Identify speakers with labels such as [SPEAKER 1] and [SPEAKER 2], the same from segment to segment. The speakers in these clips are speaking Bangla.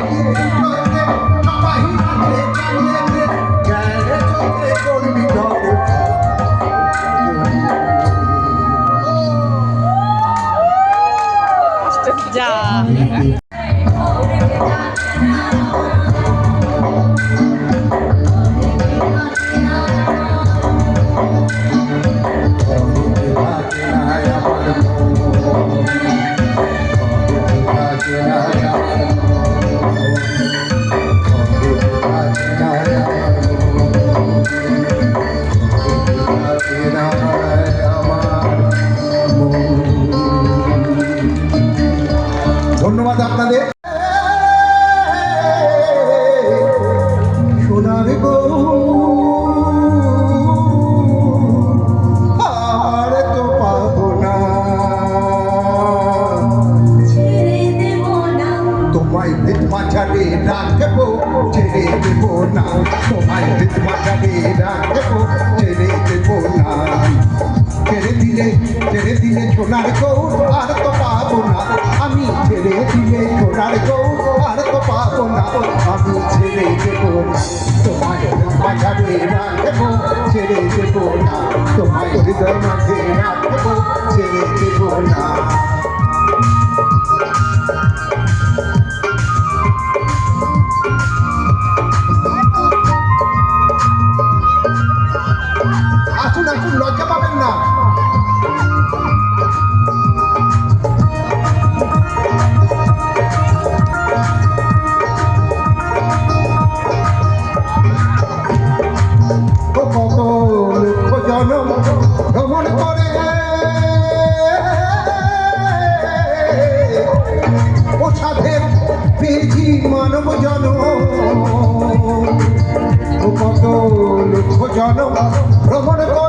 [SPEAKER 1] Thank you. গৌর, আর তো না। আমি ছেড়ে দিলে সোনার গৌর, আর না। আমি ছেড়ে দেব না। ভিত মাঝারে রাখব, ছেড়ে ছেড়ে পেয়েছি মানব জনম ও কত লক্ষ জনম ভ্রমণ করে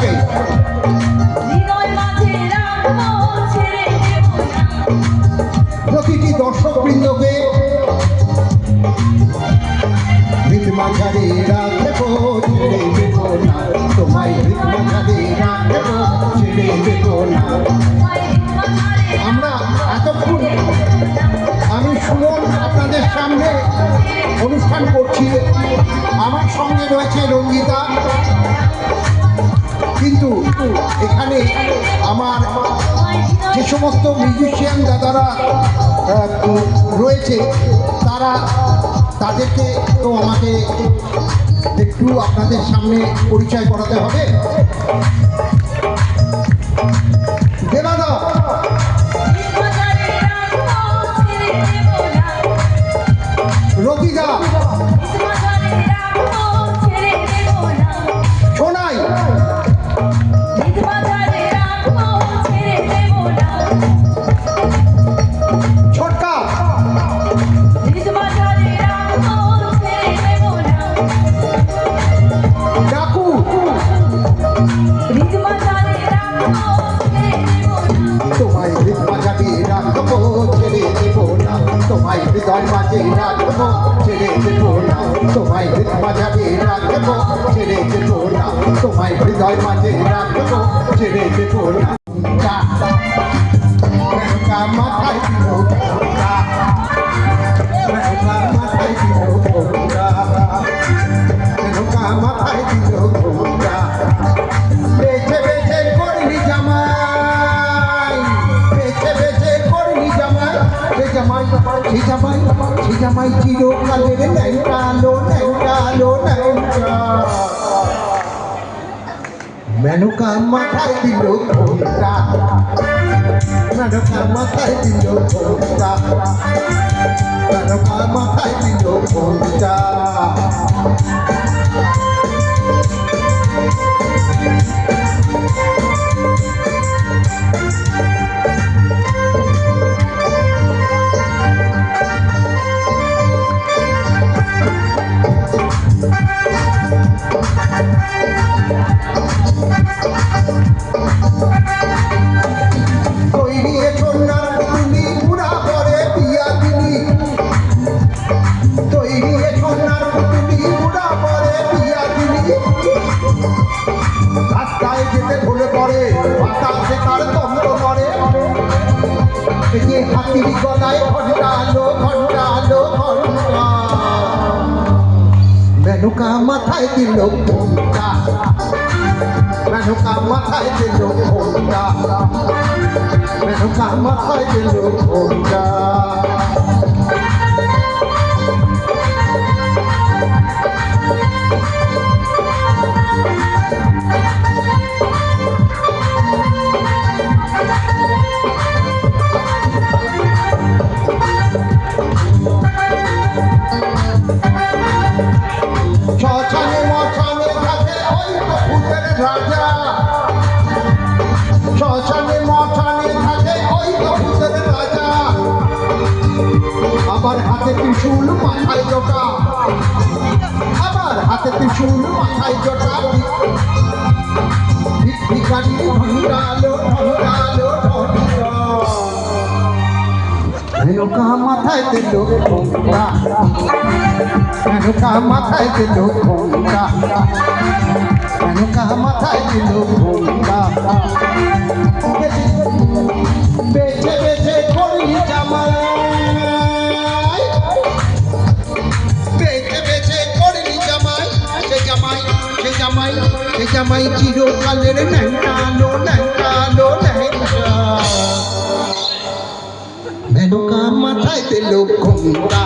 [SPEAKER 1] বৃন্দাকে প্রতিটি দর্শক বৃন্দকে মাঝারে যে সমস্ত মিউজিশিয়ান দাদারা রয়েছে, তারা তাদেরকে তো আমাকে একটু আপনাদের সামনে পরিচয় করাতে হবে। হৃদয় মাঝে রাখব ছেড়ে দেব না তোমায় হৃদ মাঝাবি রাখব ছেড়ে দেব না তোমায় হৃদয় মাঝে রাখব ছেড়ে দেব না মাথায় মেনকা মাথায় দিল ঘোমটা মেনকা মাথায় দিল ঘোমটা মেনকা মাথায় দিল ঘোমটা হাতির গলায় ঘণ্টা আলো ঘণ্টা মেনুকা মাথায় দিল ঘণ্টা মেনুকা মাথায় দিল ঘণ্টা মেনুকা মাথায় দিল শ্মশানে মশানে থাকে ওই ভূতের রাজা। আবার হাতে ত্রিশূল, মাথায় জটা। আবার মাথায় জটা। ভিখারি ভণ্ডালো ভণ্ডালো ভণ্ডা নুকা মাথায় দিল খোকা হ্যাঁ, নুকা মাথায় দিল খোকা হ্যাঁ, নুকা মাথায় দিল খোকা বেছে বেছে করি জামাল জামাই জামাই চিরকালের ন্যাংটালো ন্যাংটালো ন্যাংটা মাথায় দিল ঘোমটা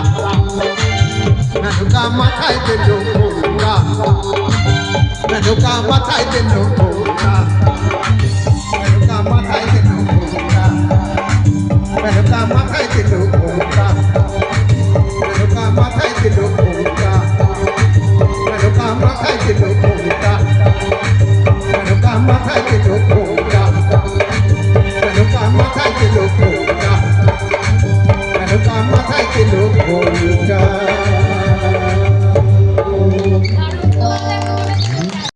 [SPEAKER 1] মেনকা মাথায় দিল ঘোমটা মেনকা মাথায় দিল ঘোমটা মেনকা মাথায় দিল ঘোমটা মেনকা মাথায় দিল ঘোমটা মেনকা মাথায় দিল মাথায়